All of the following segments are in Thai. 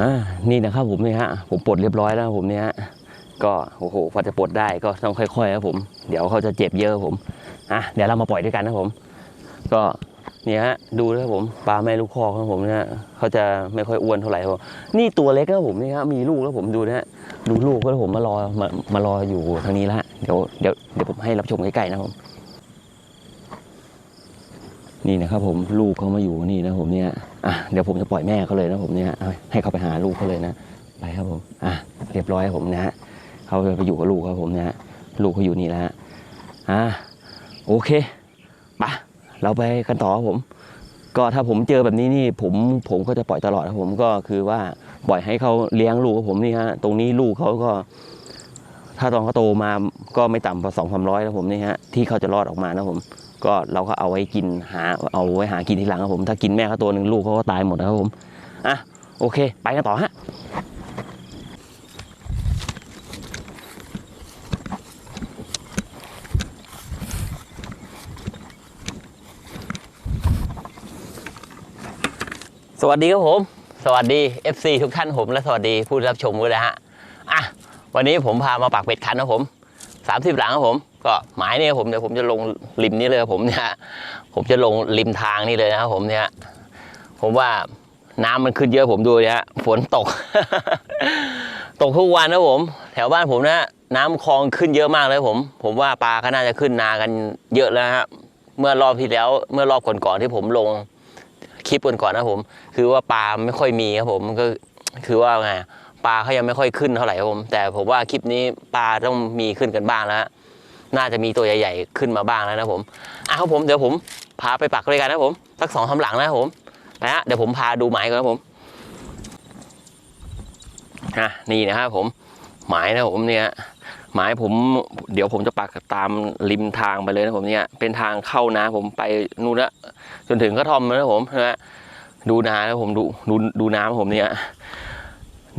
อ่านี่นะครับผมนี่ฮะผมปลดเรียบร้อยแล้วผมเนี่ยฮะก็โอ้โหพอจะปลดได้ก็ต้องค่อยๆครับผม เดี๋ยวเขาจะเจ็บเยอะผมอะเดี๋ยวเรามาปล่อยด้วยกันนะผม ก็เนี่ยฮะดูนะครับผมปลาแม่ลูกคอกครับผมเนี่ยเขาจะไม่ค่อยอ้วนเท่าไหร่ครับผมนี่ตัวเล็กครับผมนี่ฮะมีลูกแล้วผมดูนะฮะดูลูกแล้วผมมารอมามารออยู่ทางนี้ละเดี๋ยวเดี๋ยวเดี๋ยวผมให้รับชมใกล้ๆนะผม นี่นะครับผมลูกเขามาอยู่นี่นะผมเนี่ยอะเดี๋ยวผมจะปล่อยแม่เขาเลยนะผมเนี่ยให้เขาไปหาลูกเขาเลยนะไปครับผมอะเรียบร้อยผมนะฮะเขาไปอยู่กับลูกครับผมเนี่ยลูกเขาอยู่นี่แล้วฮะอะโอเคปะเราไปกันต่อครับผม ก็ถ้าผมเจอแบบนี้นี่ผมผมก็จะปล่อยตลอดครับผมก็คือว่าปล่อยให้เขาเลี้ยงลูกครับผมนี่ฮะตรงนี้ลูกเขาก็ ถ้าตอนเขาโตมาก็ไม่ต่ำกว่าสองสามร้อยแล้วผมนี่ฮะที่เขาจะรอดออกมานะผม ก็เราก็เอาไว้กินหาเอาไว้หากินทีหลังครับผม ถ้ากินแม่เขาตัวหนึ่งลูกเขาก็ตายหมดนะครับผมอะโอเค ไปกันต่อฮะสวัสดีครับผม สวัสดี FC ทุกท่านผมและสวัสดีผู้รับชมด้วยนะฮะอะ วันนี้ผมพามาปักเป็ดคันนะผม30หลังครับผม ก็หมายเนี่ยผมเดี๋ยวผมจะลงริมนี้เลยครับผมเนี่ยผมจะลงริมทางนี่เลยนะครับผมเนี่ยผมว่าน้ำมันขึ้นเยอะผมดูเนี่ยฝนตก ตกทุกวันนะผม แถวบ้านผมนะน้ำคลองขึ้นเยอะมากเลยผม ผมว่าปลาก็น่าจะขึ้นนากันเยอะแล้วฮะเมื่อรอบที่แล้วเมื่อรอบก่อนๆที่ผมลงคลิปก่อนๆนะผม คือว่าปลาไม่ค่อยมีครับผมก็คือว่าไง ปลาเขายังไม่ค่อยขึ้นเท่าไหร่ครับผม แต่ผมว่าคลิปนี้ปลาต้องมีขึ้นกันบ้างแล้วฮะน่าจะมีตัวใหญ่ๆขึ้นมาบ้างแล้วนะผมอะครับผมเดี๋ยวผมพาไปปักเลยกันนะผมสักสองสาหลังนะครับผมนะฮะเดี๋ยวผมพาดูหมายก่อนครับผมอะนี่นะครับผมหมายนะผมเนี่ยหมายผมเดี๋ยวผมจะปักตามริมทางไปเลยนะผมเนี่ยเป็นทางเข้านะผมไปนู่นละจนถึงกระท่อมแล้วนะผมนะฮะดูนาแล้วผมดูดูดูน้ำผมเนี่ย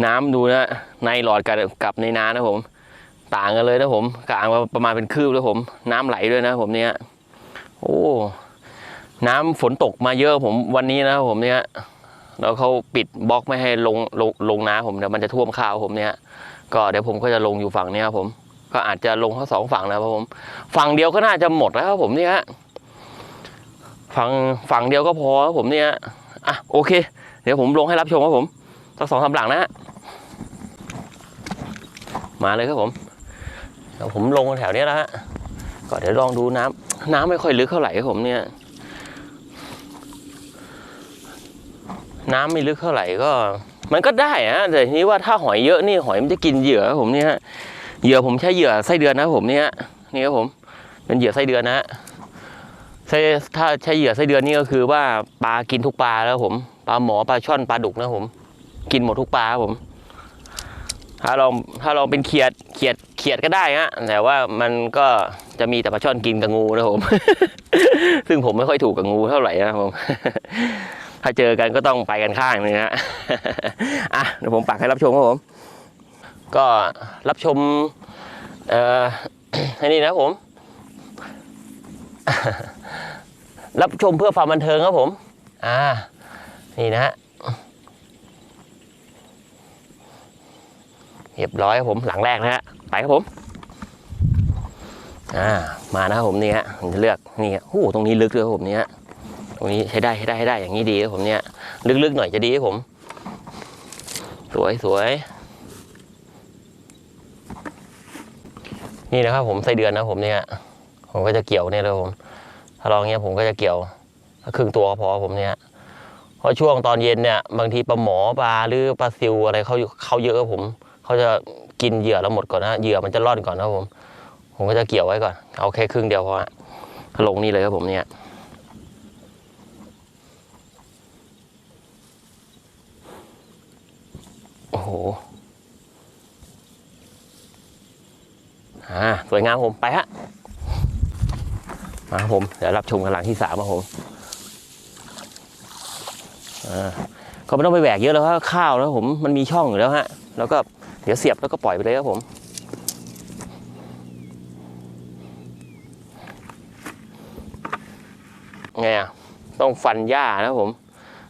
น้ำดูนะในหลอดกับกับในนานะผม ต่างกันเลยนะผมกลางประมาณเป็นคืบแล้วผม น้ำไหลด้วยนะผมเนี่ยโอ้น้ำฝนตกมาเยอะผมวันนี้นะผมเนี่ยแล้วเขาปิดบล็อกไม่ให้ลงลงลงน้ำผมเดี๋ยวมันจะท่วมข้าวผมเนี่ย ก็เดี๋ยวผมก็จะลงอยู่ฝั่งเนี้ยครับผม ก็อาจจะลงทั้งสองฝั่งนะครับผม ฝั่งเดียวก็น่าจะหมดแล้วครับผมเนี่ยฝั่งฝั่งเดียวก็พอครับผมเนี่ยอะโอเค เดี๋ยวผมลงให้รับชมครับผม สักสองสาหลังนะฮะมาเลยครับผมเดี๋ยวผมลงแถวเนี้ยแล้วฮะก็เดี๋ยวลองดูน้ำน้ำไม่ค่อยลึกเท่าไหร่ครับผมเนี่ย น้ำไม่ลึกเท่าไหร่ก็ มันก็ได้นะแต่ทีนี้ว่าถ้าหอยเยอะนี่หอยมันจะกินเหยื่อครับผมเนี่ยเหยื่อผมใช้เหยื่อไส้เดือนนะครับผมเนี่ยนี่ครับผม เป็นเหยื่อไส้เดือนนะฮะถ้าใช้เหยื่อไส้เดือนนี่ก็คือว่าปลากินทุกปลาแล้วผมปลาหมอปลาช่อนปลาดุกนะครับผม กินหมดทุกปลาครับผม ถ้าลองถ้าลองเป็นเขียดเขียดเขียดก็ได้ฮะแต่ว่ามันก็จะมีแต่ปลาช่อนกินกับงูนะครับผม ซึ่งผมไม่ค่อยถูกกับงูเท่าไหร่นะครับผม ถ้าเจอกันก็ต้องไปกันข้างนึงฮะอะเดี๋ยวผมปักให้รับชมครับผม ก็รับชม เอ่อให้นี่นะครับผมรับชมเพื่อความบันเทิงครับผม อ่า นี่นะฮะ เรียบร้อยครับผมหลังแรกนะฮะไปครับผมอ่ามานะครับผมนี่ฮะผมจะเลือกนี่ฮะโอ้ตรงนี้ลึกเลยครับผมเนี่ยตรงนี้ใช้ได้ใช้ได้ใช้ได้อย่างนี้ดีครับผมเนี่ยลึกๆหน่อยจะดีครับผม สวยสวยนี่นะครับผมไส้เดือนนะผมเนี่ยผมก็จะเกี่ยวเนี่ยเลยผมถ้าลองเงี้ยผมก็จะเกี่ยวครึ่งตัวพอผมเนี่ยเพราะช่วงตอนเย็นเนี่ย บางทีปลาหมอปลาหรือปลาซิวอะไรเขาเขาเยอะครับผม เขาจะกินเหยื่อเราหมดก่อนนะเหยื่อมันจะร่อนก่อนนะผม ผมก็จะเกี่ยวไว้ก่อน เอาแค่ครึ่งเดียวพอฮะลงนี่เลยครับผมเนี่ยโอ้โหอ่าสวยงามผมไปฮะมาครับผมเดี๋ยวรับชมกันหลังที่สามครับผมอ่าก็ไม่ต้องไปแหวกเยอะแล้วครับข้าวแล้วผมมันมีช่องอยู่แล้วฮะ แล้วก็ เดี๋ยวเสียบแล้วก็ปล่อยไปเลยครับผม ไงอะต้องฟันหญ้านะครับผม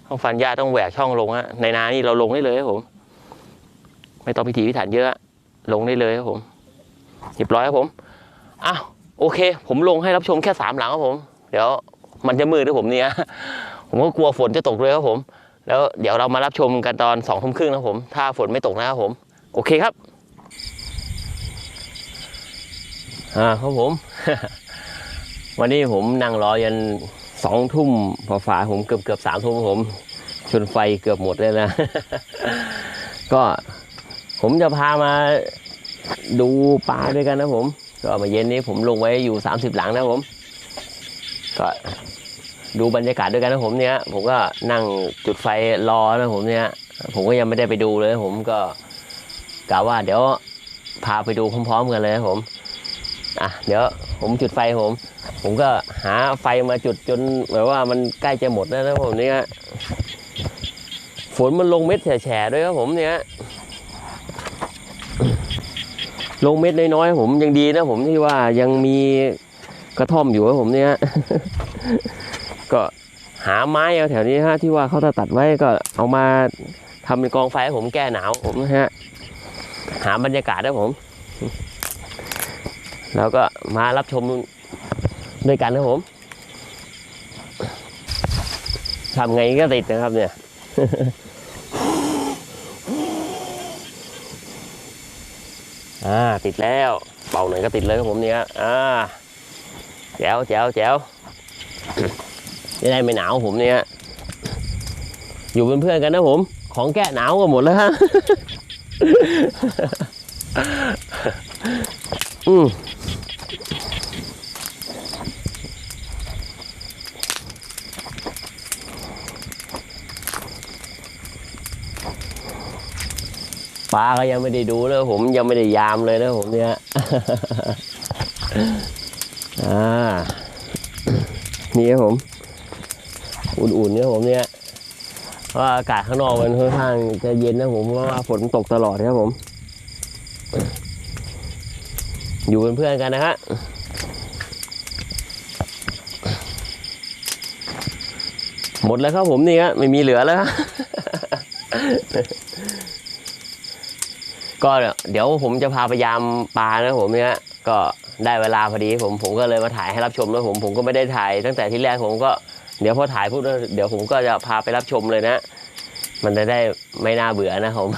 ต้องฟันหญ้าต้องแหวกช่องลงฮะในนานี่เราลงได้เลยครับผม ไม่ต้องพิถีพิถันเยอะลงได้เลยครับผมเรียบร้อยครับผมอ้าวโอเค ผมลงให้รับชมแค่สามหลังครับผม เดี๋ยวมันจะมืดด้วยผมเนี่ยผมก็กลัวฝนจะตกเลยครับผม แล้วเดี๋ยวเรามารับชมกันตอนสองทุ่มครึ่งนะครับผม ถ้าฝนไม่ตกนะครับผม โอเคครับ อ่าครับผม วันนี้ผมนั่งรอยันสองทุ่มพอฝาผมเกือบเกือบสามทุ่มผมชนไฟเกือบหมดเลยนะ ก็ผมจะพามาดูปลาด้วยกันนะผม ก็มาเย็นนี้ผมลงไว้อยู่30หลังนะผม ก็ดูบรรยากาศด้วยกันนะผมเนี่ย ผมก็นั่งจุดไฟรอนะผมเนี่ย ผมก็ยังไม่ได้ไปดูเลยผมก็ กะว่าเดี๋ยวพาไปดูพร้อม ๆ กันเลยนะผมอะเดี๋ยวผมจุดไฟผม ผมก็หาไฟมาจุดจนแบบว่ามันใกล้จะหมดแล้วนะผมเนี่ยฝนมันลงเม็ดแฉะๆด้วยครับผมเนี่ยลงเม็ดน้อยๆผมยังดีนะผมที่ว่ายังมีกระท่อมอยู่ครับผมเนี่ยก็หาไม้เอาแถวนี้ฮะที่ว่าเขาจะตัดไว้ก็เอามาทำเป็นกองไฟให้ผมแก้หนาวผมนะฮะ หาบรรยากาศนะผม แล้วก็มารับชมด้วยกันนะผมทำไงก็ติดนะครับเนี่ยอ่าติดแล้ว เป่าหน่อยก็ติดเลยครับผมเนี่ยอ่าแจ๋วแจ๋วแจ๋วจะได้ไม่หนาวผมเนี่ยอยู่เป็นเพื่อนกันนะผม ของแก้หนาวกันหมดแล้วฮะ อืมปลาก็ยังไม่ได้ดูเลยผมยังไม่ได้ยามเลยนะผมเนี่ยอ่านี่ครับผม อุ่นๆเนี่ยผมเนี่ย ว่าอากาศข้างนอกมันค่อนข้างจะเย็นนะผมเพราะว่าฝนตกตลอดครับผม อยู่เป็นเพื่อนกันนะฮะหมดแล้วครับผมนี่ฮะไม่มีเหลือแล้วฮะก็เดี๋ยวผมจะพาไปยามปลานะผมเนี่ยก็ได้เวลาพอดีผมผมก็เลยมาถ่ายให้รับชมแล้วผมผมก็ไม่ได้ถ่าย ตั้งแต่ที่แรกผมก็ เดี๋ยวพอถ่ายปุ๊บแล้วเดี๋ยวผมก็จะพาไปรับชมเลยนะ มันจะได้ไม่น่าเบื่อนะผม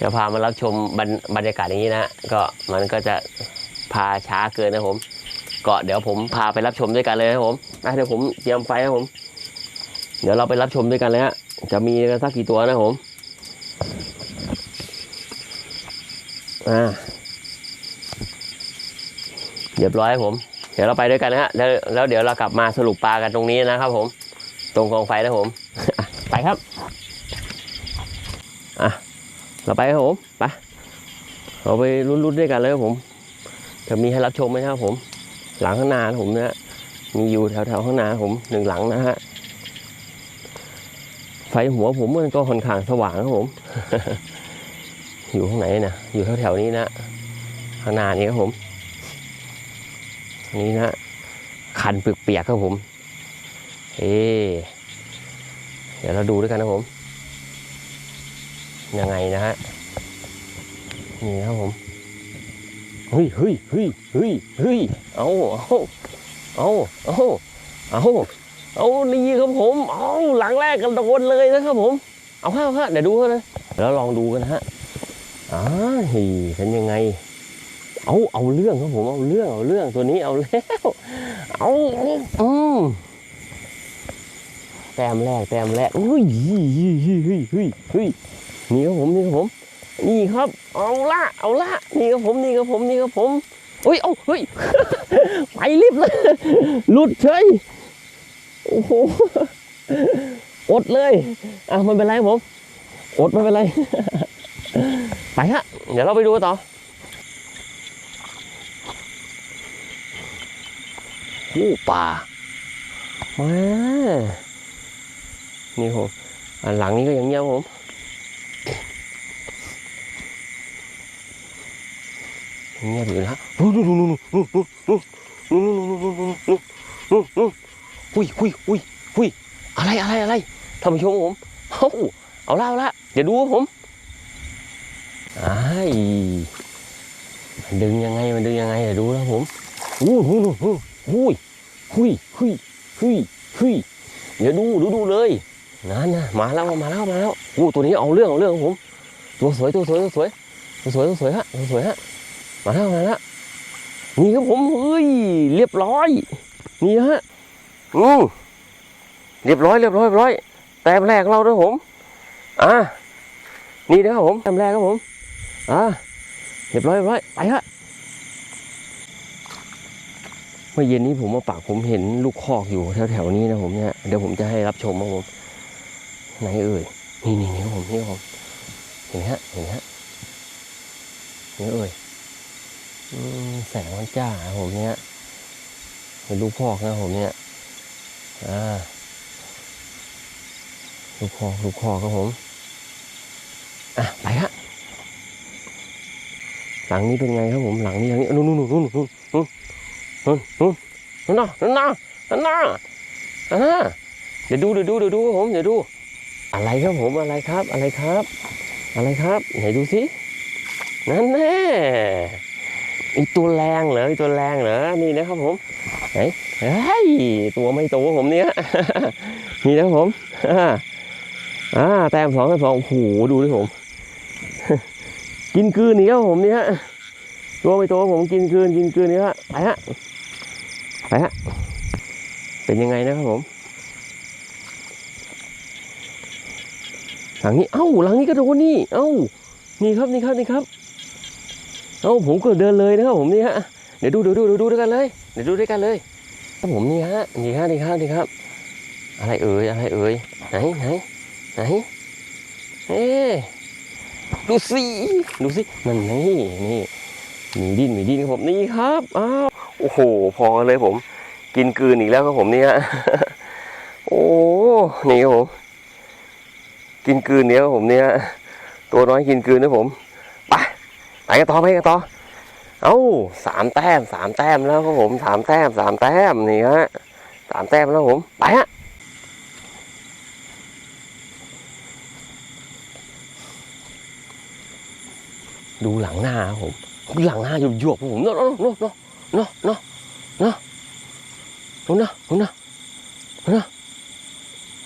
จะพามารับชมบรรบรรยากาศอย่างนี้นะก็มันก็จะพาช้าเกินนะผม ก็เดี๋ยวผมพาไปรับชมด้วยกันเลยนะผมอะเดี๋ยวผมเตรียมไฟนะผม เดี๋ยวเราไปรับชมด้วยกันเลยฮะจะมีกันสักกี่ตัวนะผมอ่าเรียบร้อยผม ดี๋ยวเราไปด้วยกันนะฮะแล้วแล้วเดี๋ยวเรากลับมาสรุปปลากันตรงนี้นะครับ ผม ตรงกองไฟนะผม ไปครับอะเราไปครับผมไปเราไปลุ้นๆด้วยกันเลยครับผมจะมีให้รับชมไหมครับผม หลังข้างหน้าผมนะฮะมีอยู่แถวๆข้างหน้าผมหนึ่งหลังนะฮะไฟหัวผมมันก็ค่อนข้างสว่างครับผม อยู่ข้างไหนนะอยู่แถวๆนี้นะข้างหน้านี้ครับผม นนี้นะคันเปียกๆครับผมเอ๊เดี๋ยวเราดูด้วยกันนะผม ยังไงนะฮะ นี่ครับผม เฮ้ยเฮ้ยเฮ้ยเฮ้ยเฮ้ยเอาเอาเอาเอาเอาเอานี่ครับผม เอาหลังแรกกันโดนเลยนะครับผม เอาฮะเอาฮะเดี๋ยวดูกันนะแล้วลองดูกันนะฮะอ่าเฮ้ยเป็นยังไง เอาเอาเรื่องครับผมเอาเรื่องเอาเรื่องตัวนี้เอาแล้วเอาอืมแต้มแรกแต้มแรกอุ้ยเฮ้ยเฮ้ยเฮ้ยเฮ้ยเฮ้ยเฮ้ยนี่ครับผมนี่ครับผม นี่ครับ เอาละเอาละนี่ครับผมนี่ครับผมนี่ครับผมเฮ้ยเอาเฮ้ยไปรีบเลยหลุดเฉยโอ้โหอดเลยอะไม่เป็นไรครับผมอดไม่เป็นไรไปฮะเดี๋ยวเราไปดูกันต่อ โอ้ป่ามานี่ผมอันหลังนี้ก็อย่างเงี้ยผมเงียบอยู่นะนู่นนู่นนู่นนู่นนู่นนู่นนู่นนู่นนู่นนู่นนู่นหุยหุยหุยหุยอะไรอะไรอะไรท่านผู้ชมผมเอ้าเอาละเอาละเดี๋ยวดูผมไอ้มันดึงยังไงมันดึงยังไงเดี๋ยวดูนะผมอู้หูหูหูหุย หุยหุยหุยหุยเดี๋ยวดูดูดูเลยนั่นนะมาแล้วมาแล้วมาแล้วอู้ตัวนี้เอาเรื่องเอาเรื่องผมตัวสวยตัวสวยตัวสวยตัวสวยตัวสวยฮะตัวสวยฮะมาแล้วมาแล้วนี่ครับผมเฮ้ยเรียบร้อยนี่ฮะอืมเรียบร้อยเรียบร้อยเรียบร้อยแต้มแรกของเราด้วยผมอ่านี่นะครับผมแต้มแรกครับผมอ่าเรียบร้อยเรียบร้อยไปฮะ เมื่อเย็นนี้ผมมาปากผมเห็นลูกคอกอยู่แถวๆนี้นะผมเนี่ยเดี๋ยวผมจะให้รับชมครับผมไหนเอ่ยนี่นี่นี่ผมนี่ผมเห็นฮะเห็นฮะนไหมเอ่ยแสงมันจ้าผมเนี่ยเป็นลูกพอกนะผมเนี่ยอ่าลูกคอกลูกคอกครับผมอะไปฮะหลังนี้เป็นไงครับผมหลังนี้หลังนี้นู่นนู่นนู่นนู่น นู่นนู่นนู่นนู่นน่ะนั่นน่ะนั่นน่ะเดี๋ยวดูเดี๋ยวดูเดี๋ยวดูครับผมเดี๋ยวดู อะไรครับผมอะไรครับ อะไรครับ อะไรครับไหนดูสินั่นแน่อีตัวแรงเหรออีตัวแรงเหรอนี่นะครับผมไหนเฮ้ยตัวไม่โตผมเนี้ยนี่นะครับผมอ่าแต้มสองแต้มสองโอ้โหดูดิผม กินคืนนี้ครับผมเนี่ยตัวไม่โตผมกินคืนกินคืนนี้ฮะไปฮะ ไปฮะ เป็นยังไงนะครับผม หลังนี้ เอ้า หลังนี้ก็โดนนี่ เอ้า นี่ครับ นี่ครับ นี่ครับ เอ้า ผมก็เดินเลยนะครับผมนี่ฮะ เดี๋ยวดูดูดูดูดูด้วยกันเลย เดี๋ยวดูด้วยกันเลยครับผมนี่ฮะ นี่ฮะ นี่ครับ นี่ครับ อะไรเอ่ย อะไรเอ่ย ไหน ไหน ไหน เอ๊ะดูสิ ดูสินั่นนี่นี่ มีดิน มีดินครับผม นี่ครับ อ้าว โอ้โห พอเลยผม กินกืนอีกแล้วครับผมเนี่ยโอ้นี่ครับผม กินกืนเนี้ยครับผมเนี่ยตัวน้อยกินกืนนะผมไปไปกันต่อไปกันต่อเอ้าสามแต้มสามแต้มแล้วครับผมสามแต้มสามแต้มนี่ฮะสามแต้มแล้วผมไปฮะดูหลังหน้าครับผมหลังหน้าหยุบหยวบๆครับผมเนาะเนาะเนาะ เนาะเนาะเนาะหนะหนะหนะ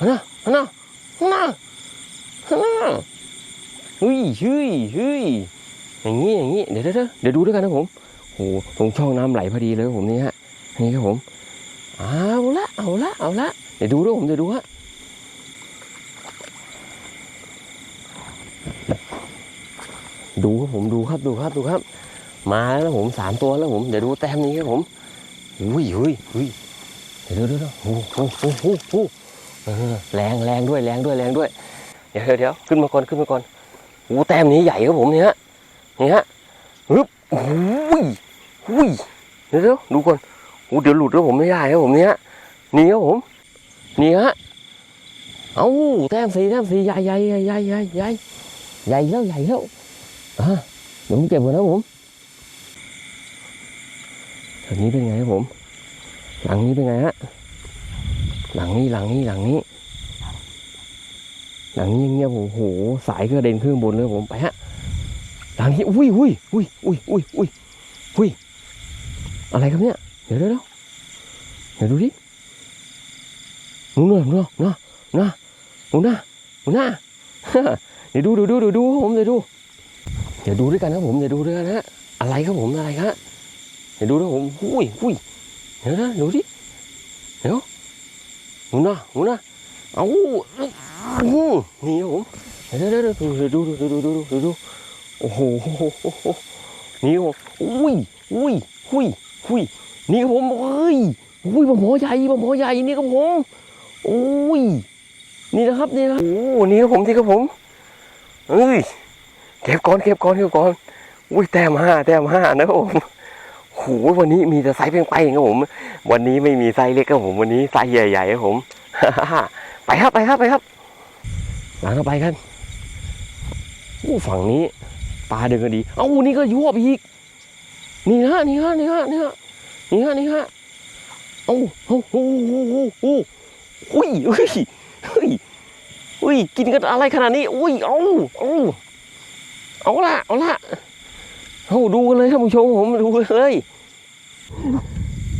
หนะหนะหนะหนะเฮ้ยเฮ้ยเฮ้ยอย่างนี้อย่างนี้เดี๋ยวเดี๋ยวเดี๋ยวดูด้วยกันนะผมโหตรงช่องน้ำไหลพอดีเลยผมนี่ฮะนี่ครับผมเอาละเอาละเอาละเดี๋ยวดูด้วยผมเดี๋ยวดูฮะดูครับผมดูครับดูครับดูครับ มาแล้วนะผมสามตัวแล้วผมเดี๋ยวดูแต้มนี้ครับผมอุ้ยอุ้ยอุ้ยเดี๋ยวดี๋ยเดี๋ยวโอ้โหโอ้โหโอ้โหเออแรงแรงด้วยแรงด้วยแรงด้วย เดี๋ยวเดี๋ยวขึ้นมาก่อนขึ้นมาก่อนโอ้แต้มนี้ใหญ่ครับผมเนี่ยฮะนี่ฮะฮึบโอ้ยอุ้ยเดี๋ยวดูก่อนโอ้เดี๋ยวหลุดแล้วผมไม่ได้ครับผมเนี่ยนี่ครับผมนี่ฮะเอ้าแต้มสีแต้มสีใหญ่ใหญ่ใหญ่ใหญ่ใหญ่ใหญ่ใหญ่แล้วใหญ่แล้วอะเดี๋ยวผมเก็บก่อนนะผม แถวนี้เป็นไงครับผม หลังนี้เป็นไงฮะ หลังนี้หลังนี้หลังนี้ หลังนี้เงียบโอ้โห สายก็เด่นขึ้นบนเลยผมไปฮะ หลังนี้อุ้ยอุ้ยอุ้ยอุ้ยอุ้ยอุ้ยอุ้ยอะไรครับเนี่ย เดี๋ยวเดี๋ยวเดี๋ยวดูดินู่นน่ะนู่นน่ะน่ะนู่นน่ะนู่นน่ะเดี๋ยวดูดูดูดูดูผมเดี๋ยวดู เดี๋ยวดูด้วยกันนะผมเดี๋ยวดูด้วยกันฮะอะไรครับผมอะไรครับ เดี๋ยวดูนะผมอุ้ยอุ้ยเดี๋ยวนะดูดิเดี๋ยวหนูนะหนูนะเอาอู้นี่ครับผมเดี๋ยวเดี๋ยวดูดูดูดูดูดูดูโอ้โหนี่ครับอุ้ยอุ้ยอุ้ยอุ้ยนี่ครับผมเอ้ยอุ้ยปลาหมอใหญ่ปลาหมอใหญ่นี่ครับผมอุ้ยนี่นะครับนี่นะโอ้นี่ครับผมที่ครับผมเอ้ยเก็บก่อนเก็บก่อนเก็บก่อนอุ้ยแต้มห้าแต้มห้านะครับผม โหวันนี้มีแต่ไซส์เพียงไปครับผม วันนี้ไม่มีไซส์เล็กครับผม วันนี้ไซส์ใหญ่ๆครับผม ไปครับไปครับไปครับ หลังเข้าไปกันอู้ฝั่งนี้ปลาเดินกันดี เอ้านี่ก็ยั่วอีก นี่ฮะนี่ฮะนี่ฮะนี่ฮะนี่ฮะนี่ฮะเอ้าเอ้าโอ้โหโอ้โหอุ้ยอุ้ยอุ้ยอุ้ยกินกันอะไรขนาดนี้ อุ้ยเอ้าเอ้าเอาละเอาละ เอาดูกันเลยท่านผู้ชมผมดูกันเลย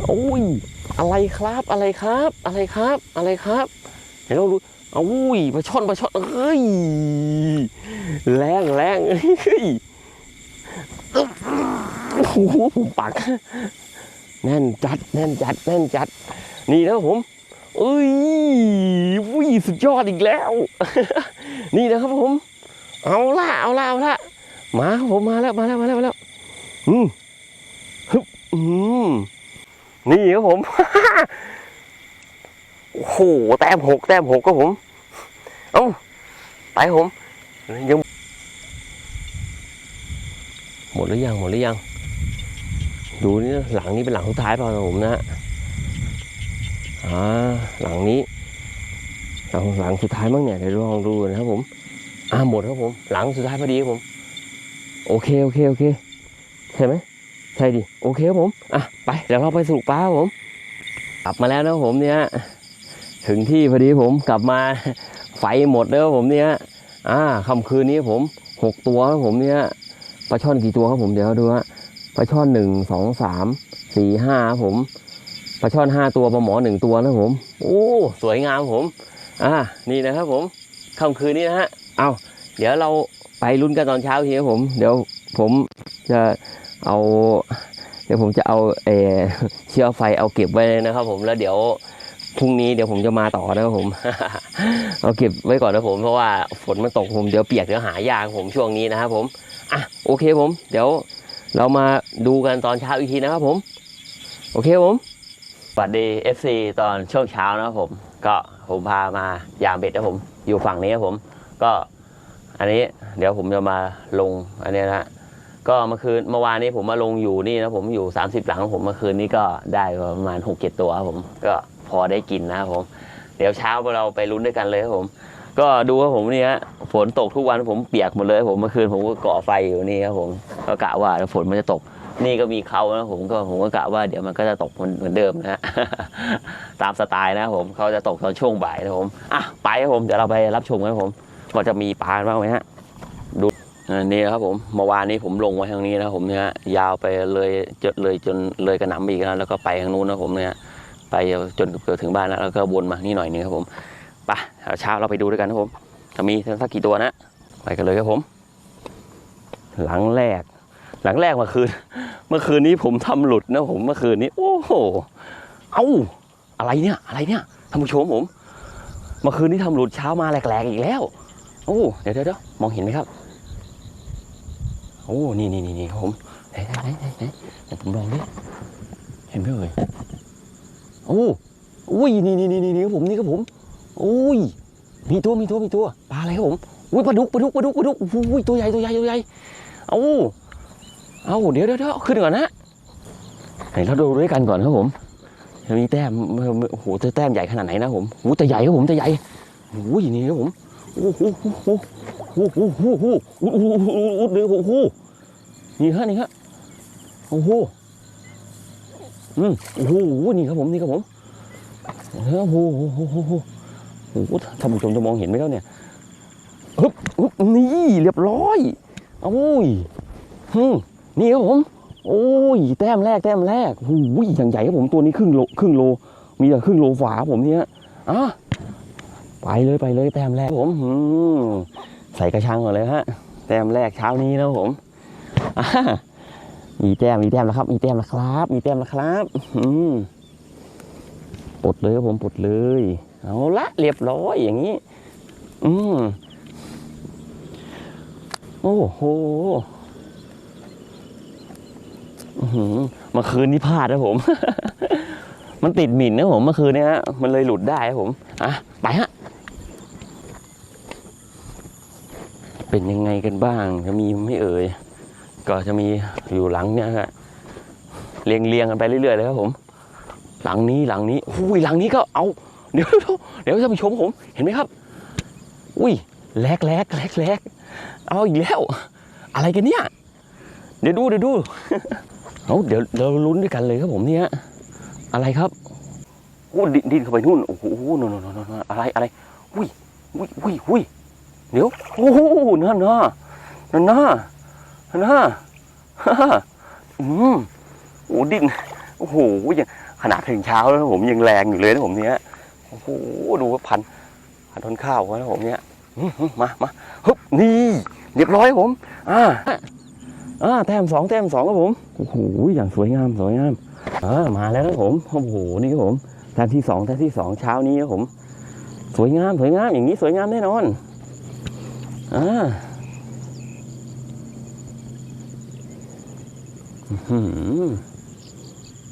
โอ้ยอะไรครับอะไรครับ อะไรครับอะไรครับเดี๋ยวเราดูเอาอุ้ยปลาช่อนปลาช่อนเอ้ยแรงแรงเฮ้ยโอ้โหผมปักแน่นจัดแน่นจัดแน่นจัด นี่นะผมเอ้ยวุ้ยสุดยอดอีกแล้ว นี่นะครับผม เอาละเอาละเอาละ มาครับผมมาแล้วมาแล้วมาแล้วมาแล้วอืมฮึบอืมนี่ครับผมโอ้โหแต้มหกแต้มหกครับผมเอ้าไปผมยังหมดหรือยังหมดหรือยัง ดูนี่หลังนี้เป็นหลังสุดท้ายเปล่านะผมนะฮะอ่าหลังนี้หลังหลังสุดท้ายมั้งเนี่ยเดี๋ยวลองดูนะครับผมอ่าหมดครับผม หลังสุดท้ายพอดีครับผม โอเคโอเคโอเคใช่ไหมใช่ดิโอเคครับผมอะไปเดี๋ยวเราไปสรุปปลาผมกลับมาแล้วนะผมเนี่ยถึงที่พอดีผมกลับมาไฟหมดแล้วผมเนี่ยอ่าค่ำคืนนี้ผมหกตัวครับผมเนี่ยปลาช่อนกี่ตัวครับผมเดี๋ยวดูฮะปลาช่อนหนึ่งสองสามสี่ห้าครับผมปลาช่อนห้าตัวปลาหมอหนึ่งตัวนะผมโอ้สวยงามครับผม อ่านี่นะครับผมค่ำคืนนี้นะฮะเอาเดี๋ยวเรา ไปลุ้นกันตอนเช้าทีครับผม เดี๋ยวผมจะเอา เดี๋ยวผมจะเอาเออเชือกไฟเอาเก็บไว้นะครับ ผมแล้วเดี๋ยวพรุ่งนี้เดี๋ยวผมจะมาต่อนะครับผม เอาเก็บไว้ก่อนนะผมเพราะว่าฝนมันตกผมเดี๋ยวเปียกเดี๋ยวหายากผมช่วงนี้นะครับผมอะโอเคผม เดี๋ยวเรามาดูกันตอนเช้าอีกทีนะครับผม โอเคผมสวัสดี FC ตอนช่วงเช้านะครับผม ก็ผมพามายามเบ็ดนะผม อยู่ฝั่งนี้ครับผม ก็ อันนี้เดี๋ยวผมจะมาลงอันนี้นะก็เมื่อคืนเมื่อวานนี้ผมมาลงอยู่นี่นะผมอยู่ 30 หลังผมเมื่อคืนนี้ก็ได้ประมาณ6 7ตัวครับผมก็พอได้กินนะครับผม เดี๋ยวเช้าเราไปลุ้นด้วยกันเลยครับผม ก็ดูว่าผมนี่ยฝนตกทุกวันผมเปียกหมดเลย ผมเมื่อคืนผมก็ก่อไฟอยู่นี่ครับผมก็กะว่าฝนมันจะตก นี่ก็มีเขานะผมก็ผมก็กะว่าเดี๋ยวมันก็จะตกเหมือนเหมือนเดิมนะฮะตามสไตล์นะครับผมเขาจะตกตอนช่วงบ่ายนะผมอะไปครับผมเดี๋ยวเราไปรับชมกันครับผม ว่าจะมีปลาบ้างไหมฮะอันนี้ครับผมเมื่อวานนี้ผมลงไว้ทางนี้นะผมเนี่ยยาวไปเลยจนเลยจนเลยกระหน่ำอีกนะแล้วก็ไปทางนู้นนะผมเนี่ยไปจนเกือบถึงบ้านแล้วแล้วก็วนมานี่หน่อยนึงครับผมไปเอาเช้าเราไปดูด้วยกันนะผมจะมีสักกี่ตัวนะไปกันเลยครับผม หลังแรก หลังแรกเมื่อคืน เมื่อคืนนี้ผมทำหลุดนะผมเมื่อคืนนี้ โอ้โหเอ้าอะไรเนี่ย อะไรเนี่ยท่านผู้ชมผม เมื่อคืนนี้ทำหลุดเช้ามาแหลกๆอีกแล้ว โอ้เดี๋ยวเดี๋ยวเดี๋ยวมองเห็นไหมครับ โอ้นี่นี่นี่นี่ครับผมไหนไหนไหนไหนเดี๋ยวผมลองดิเห็นไหมเอ่ยโอ้อุ้ยนี่นี่นี่นี่ครับผมนี่ครับผมโอ้ยมีตัวมีตัวมีตัวปลาอะไรครับผมอุ้ยปลาดุกปลาดุกปลาดุกปลาดุกอุ้ยตัวใหญ่ตัวใหญ่ตัวใหญ่เอาเอาเดี๋ยวเดี๋ยวเดี๋ยวขึ้นก่อนนะไหนเราดูด้วยกันก่อนครับผมมีแต้มโอ้โหจะแต้มใหญ่ขนาดไหนนะผมโอ้แต่ใหญ่ครับผมแต่ใหญ่โอ้ยนี่ครับผม โอ้โหโอ้โหโอ้โหโอ้โหโอ้โหโอ้โหโอ้โหเดี๋ยโอ้โหนี่ฮะนี่ฮะโอ้โหอืมโอ้โหนี่ครับผมนี่ครับผมโอ้โหโอ้โหโอ้โหโอ้โหโอ้โหท่านผู้ชมจะมองเห็นไหมครับเนี่ยฮึบฮึบนี่เรียบร้อยโอ้ยฮึมนี่ครับผมโอ้ยแต้มแรกแต้มแรกโอ้ยอย่างใหญ่ครับผมตัวนี้ครึ่งโลครึ่งโล มีแต่ครึ่งโลฝาผมเนี่ยอะ ไปเลยไปเลยแต้มแรกผมใส่กระชังก่อนเลยฮะแต้มแรกเช้านี้นะผมมีแต้มมีแต้มแล้วครับ มีแต้มแล้วครับ มีแต้มแล้วครับปลดเลยครับผมปลดเลยเอาละเรียบร้อยอย่างนี้ อืมโอ้โหเมื่อคืนนี้พลาดนะผม มันติดหมิ่นนะผมเมื่อคืนเนี้ยฮะ มันเลยหลุดได้ครับผม อะ ไปฮะ เป็นยังไงกันบ้าง จะมีไม่เอ่ย ก็จะมีอยู่หลังเนี้ยฮะเรียงเรียงๆกันไปเรื่อยๆเลยครับผม หลังนี้หลังนี้อุ้ยหลังนี้ก็เอาเดี๋ยวเดี๋ยวจะไปชมผมเห็นไหมครับ อุ้ยแลกแลกแลกแลกเอาอีกแล้ว อะไรกันเนี่ย เดี๋ยวดูเดี๋ยวดูเอาเดี๋ยวเราลุ้นด้วยกันเลยครับผมเนี่ยอะไรครับโอ้ดินดินเข้าไปนู่นโอ้โหนนนนนู่นนู่นอะไรอะไรอุ้ยอุ้ยอุ้ยอุ้ย เดี๋ยวโอ้โหนั่นนะนั่นน่ะนั่นน่ะฮ่าอืมโอ้ดิ้นโอ้โหยังขนาดถึงเช้าแล้วผมยังแรงอยู่เลยนะผมเนี้ยโอ้โหดูว่าพันพันต้นข้าวเขานะผมเนี้ยมามาฮึบนี่เรียบร้อยผมอ่าอ่าแต้มสองแต้มสองครับผมโอ้โหอย่างสวยงามสวยงามอ่ามาแล้วนะผมโอ้โหนี่ครับผมแต้มที่สองแต้มที่สองเช้านี้ครับผม สวยงามสวยงามอย่างนี้สวยงามแน่นอน อ่า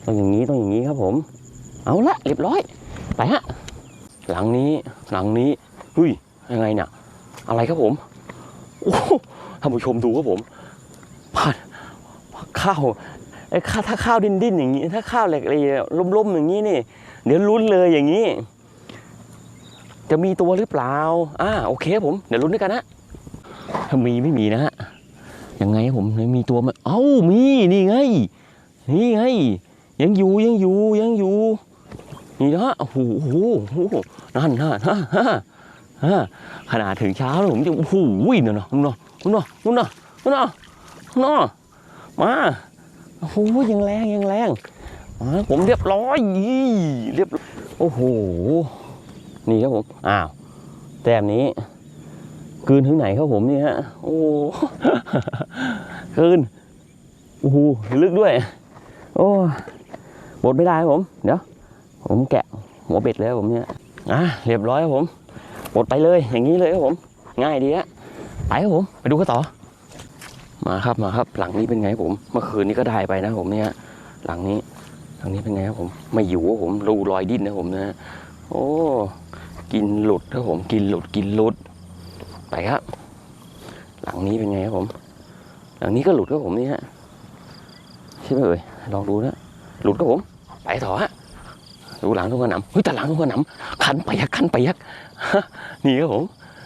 ต้องอย่างนี้ต้องอย่างนี้ครับผม เอาละเรียบร้อย ไปฮะ หลังนี้หลังนี้หุ้ยยังไงเนี่ยอะไรครับผมโอ้โหท่านผู้ชมดูครับผมผ่านข้าวไอ้ข้าวถ้าข้าวดิ้นดิ้นๆอย่างนี้ถ้าข้าวแหลกๆล้มๆอย่างนี้นี่ เดี๋ยวลุ้นเลยอย่างนี้ จะมีตัวหรือเปล่าอ่าโอเคครับผมเดี๋ยวลุ้นด้วยกันนะ ถ้ามีไม่มีนะฮะยังไงผมมีตัวไหมเอ้ามีนี่ไง นี่ไง ยังอยู่ยังอยู่ยังอยู่นี่นะโอ้โหโอ้โหโอ้โหนั่นฮะฮะฮะฮะขนาดถึงเช้าแล้วผมจะโอ้โหนั่นนะเนนะเนนะเนนะเนนะเนนะมาโอ้โหยังแรงยังแรงมาผมเรียบร้อยเรียบโอ้โหนี่ครับผมอ้าวแต้มนี้ กลืนถึงไหนครับผมนี่ฮะ โอ้กลืนโอ้โหลึกด้วย โอ้บดไม่ได้ครับผม เดี๋ยว ผมแกะหัวเบ็ดเลยครับผมเนี่ยอะเรียบร้อยครับผมบดไปเลยอย่างนี้เลยครับผม ง่ายดีฮะไปครับผมไปดูกันต่อ มาครับมาครับ หลังนี้เป็นไงครับผม เมื่อคืนนี้ก็ได้ไปนะผมเนี่ย หลังนี้ หลังนี้เป็นไงครับผม ไม่อยู่ครับผมรูรอยดิ้นนะผมนะ โอ้ กินหลุดครับผม กินหลุดกินหลุด ไปครับ หลังนี้เป็นไงครับผม หลังนี้ก็หลุดครับผมนี่ฮะใช่ไหมเอ่ยลองดูนะหลุดครับผม ไปต่อฮะดูหลังทุ่งขนำเฮ้ยแต่หลังทุ่งขนำคันไปยักคันไปยักนี่ครับผม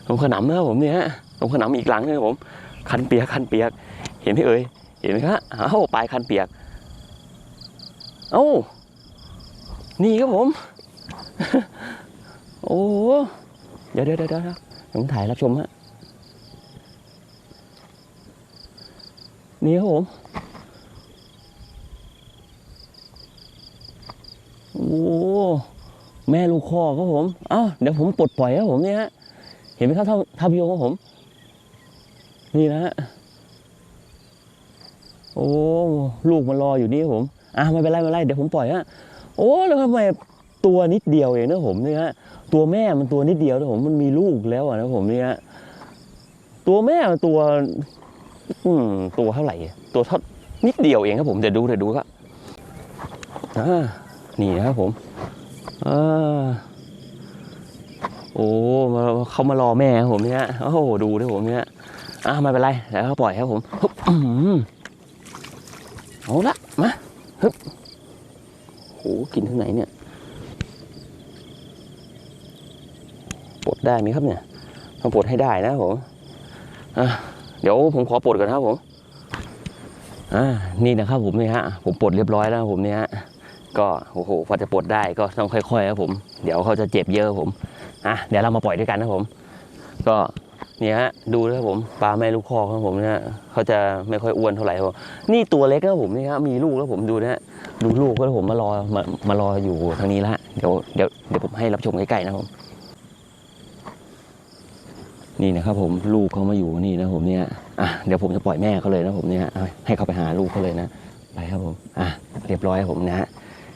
ทุ่งขนำนะครับผมเนี่ยฮะทุ่งขนำอีกหลังนึงครับผม คันเปียกคันเปียก เห็นไหมเอ่ยเห็นไหมครับเอ้าปลายคันเปียกเอ้านี่ครับผม โอ้เดี๋ยวเดี๋ยวเดี๋ยวเดี๋ยวผมถ่ายรับชมฮะ นี่ครับผม โอ้แม่ลูกคอครับผมเอ้าเดี๋ยวผมปลดปล่อยครับผมเนี่ยฮะ เห็นไหมครับท่าท่าพิโยของผม นี่นะฮะ โอ้ ลูกมันรออยู่นี่ครับผม อะไม่เป็นไรไม่เป็นไรเดี๋ยวผมปล่อยฮะ โอ้แล้วทำไมตัวนิดเดียวเองนะผมเนี่ยฮะ ตัวแม่มันตัวนิดเดียวนะผมมันมีลูกแล้วอะนะผมเนี่ยฮะ ตัวแม่ตัว อืมตัวเท่าไหร่ ตัวเท่านิดเดียวเองครับผมเดี๋ยวดูเดี๋ยวดูครับนี่นะครับผมอโอ้เขามารอแม่ครับผมเนี่ยโอ้โหดูด้วยผมเนี่ยอ่าไม่เป็นไรเดี๋ยวเขาปล่อยครับผมฮึบอื้อหือเอาละมาฮึบโอ้กินที่ไหนเนี่ยปลดได้ไหมครับเนี่ยต้องปลดให้ได้นะผมอะ เดี๋ยวผมขอปลดก่อนนะครับผมอ่านี่นะครับผมนี่ฮะผมปลดเรียบร้อยแล้วผมเนี่ยฮะก็โอ้โหพอจะปลดได้ก็ต้องค่อยๆครับผม เดี๋ยวเขาจะเจ็บเยอะผมอะเดี๋ยวเรามาปล่อยด้วยกันนะผม ก็เนี่ยฮะดูนะครับผมปลาแม่ลูกคอครับผมเนี่ยเขาจะไม่ค่อยอ้วนเท่าไหร่ครับผมนี่ตัวเล็กครับผมนี่ครับมีลูกแล้วผมดูนะฮะดูลูกก็ผมมารอมามารออยู่ทางนี้ละเดี๋ยวเดี๋ยวเดี๋ยวผมให้รับชมใกล้ๆนะครับผม นี่นะครับผมลูกเขามาอยู่นี่นะผมเนี่ยอะเดี๋ยวผมจะปล่อยแม่เขาเลยนะผมเนี่ยให้เขาไปหาลูกเขาเลยนะไปครับผมอะเรียบร้อยผมนะฮะ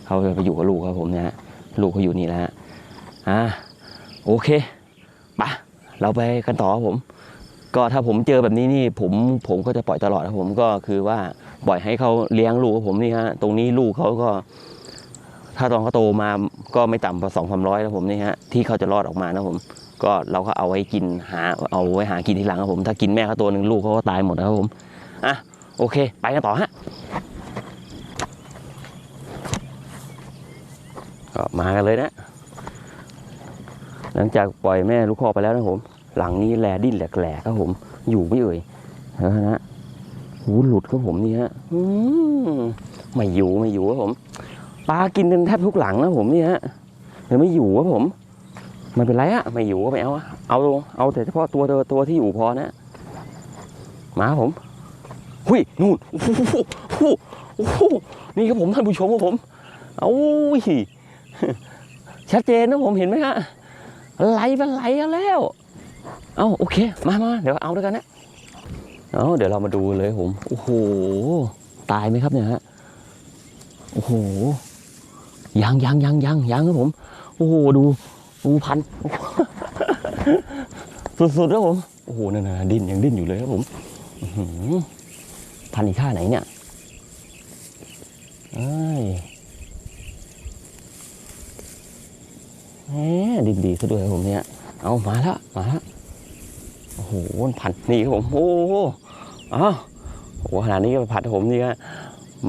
เขาไปอยู่กับลูกครับผมเนี่ยลูกเขาอยู่นี่แล้วฮะอะโอเคปะเราไปกันต่อครับผม ก็ถ้าผมเจอแบบนี้นี่ผมผมก็จะปล่อยตลอดครับผมก็คือว่าปล่อยให้เขาเลี้ยงลูกครับผมนี่ฮะตรงนี้ลูกเขาก็ถ้าตอนเขาโตมาก็ไม่ต่ำกว่าสองสามร้อยนะผมนี่ฮะที่เขาจะรอดออกมานะผม ก็เราก็เอาไว้กินหาเอาไว้หากินทีหลังครับผม ถ้ากินแม่เขาตัวหนึ่งลูกเขาก็ตายหมดนะครับผมอะโอเค ไปกันต่อฮะก็มากันเลยนะ หลังจากปล่อยแม่ลูกคอไปแล้วนะผม หลังนี้แลดิ้นแหลกๆครับผม อยู่ไม่เอ่ยนะฮะหูหลุดครับผมนี่ฮะไม่อยู่ไม่อยู่ครับผมปลากินกันแทบทุกหลังนะผมนี่ฮะเดี๋ยวไม่อยู่ครับผม ไม่เป็นไรอะไม่อยู่ก็ไม่เอาอะเอาเอาแต่เฉพาะตัวตัวตัวที่อยู่พอนะมาผมหุยนู่นโอ้โหโอ้โหนี่ครับผมท่านผู้ชมครับผมเอายชัดเจนนะผมเห็นไหมฮะไหลมันไหลแล้ว เอาโอเคมามาเดี๋ยวเอาด้วยกันนะเอาเดี๋ยวเรามาดูเลยผมโอ้โหตายไหมครับเนี่ยฮะโอ้โหยังยังยังยังยังครับผม โอ้โหดู ดูพัน สุดๆครับผม โอ้โหนั่นนะดิ้นยังดิ้นอยู่เลยครับผมอื้อหือพันอีกท่าไหนเนี่ยเอ้ยแหมดิ้นดีซะด้วยครับผมเนี่ย เอามาแล้วมาแล้วโอ้โหพันนี่ครับผม โอ้โหอ้าวโอ้โหขนาดนี้ก็ผัดผมนี่ก็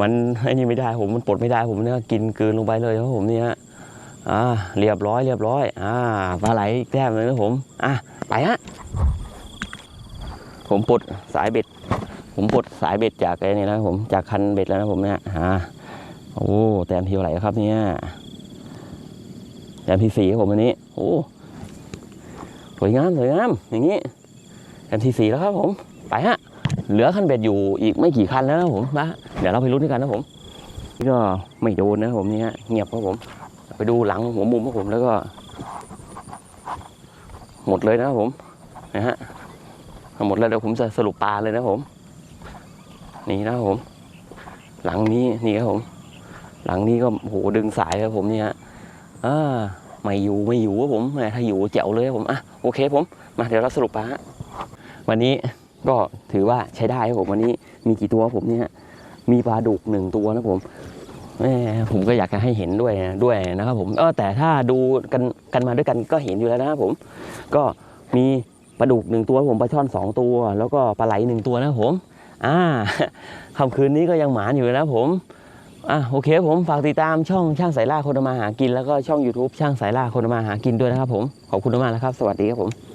มันไอ้นี่ไม่ได้ผมมันปลดไม่ได้ผมเนี่ยกินกลืนลงไปเลยครับผมเนี่ย อ่าเรียบร้อยเรียบร้อย อ่าปลาไหลอีกแต้มเลยนะผม อะไปฮะผมปลดสายเบ็ด ผมปลดสายเบ็ดจากไอ้นี่นะครับผมจากคันเบ็ดแล้วนะผมเนี่ยอ่าโอ้แต้มที่ไหร่ครับเนี่ยแต้มที่สี่ครับผมอันนี้โอ้สวยงามสวยงามอย่างนี้แอมทีสีแล้วครับ ผม ไปฮะเหลือคันเบ็ดอยู่อีกไม่กี่คันแล้วนะผมมาเดี๋ยวเราไปลุ้นด้วยกันนะผมนี่ก็ไม่โดนนะผมนี่ฮะเงียบครับผม ไปดูหลังหัวมุมครับผมแล้วก็ หมดเลยนะครับผมนะฮะหมดแล้วเดี๋ยวผมจะสรุปปลาเลยนะผม นี่นะครับผม หลังนี้นี่ครับผม หลังนี้ก็โหดึงสายครับผมนี่ฮะอ่าไม่อยู่ไม่อยู่ครับผมถ้าอยู่แจ๋วเลยครับผมอะโอเคผมมาเดี๋ยวเราสรุปปลาฮะวันนี้ก็ถือว่าใช้ได้ครับผมวันนี้มีกี่ตัวผมเนี่ยมีปลาดุกหนึ่งตัวนะผม ผมก็อยากจะให้เห็นด้วยด้วยนะครับผมเออแต่ถ้าดูกันกันมาด้วยกันก็เห็นอยู่แล้วนะครับผม ก็มีปลาดุกหนึ่งตัวผมปลาช่อนสองตัว แล้วก็ปลาไหลหนึ่งตัวนะครับผม อ่าค่ำคืนนี้ก็ยังหมานอยู่นะผมอะโอเคครับผมฝากติดตามช่องช่างสายล่าคนมาหากิน แล้วก็ช่อง YouTube ช่างสายล่าคนมาหากินด้วยนะครับผม ขอบคุณมากๆนะครับ สวัสดีครับผม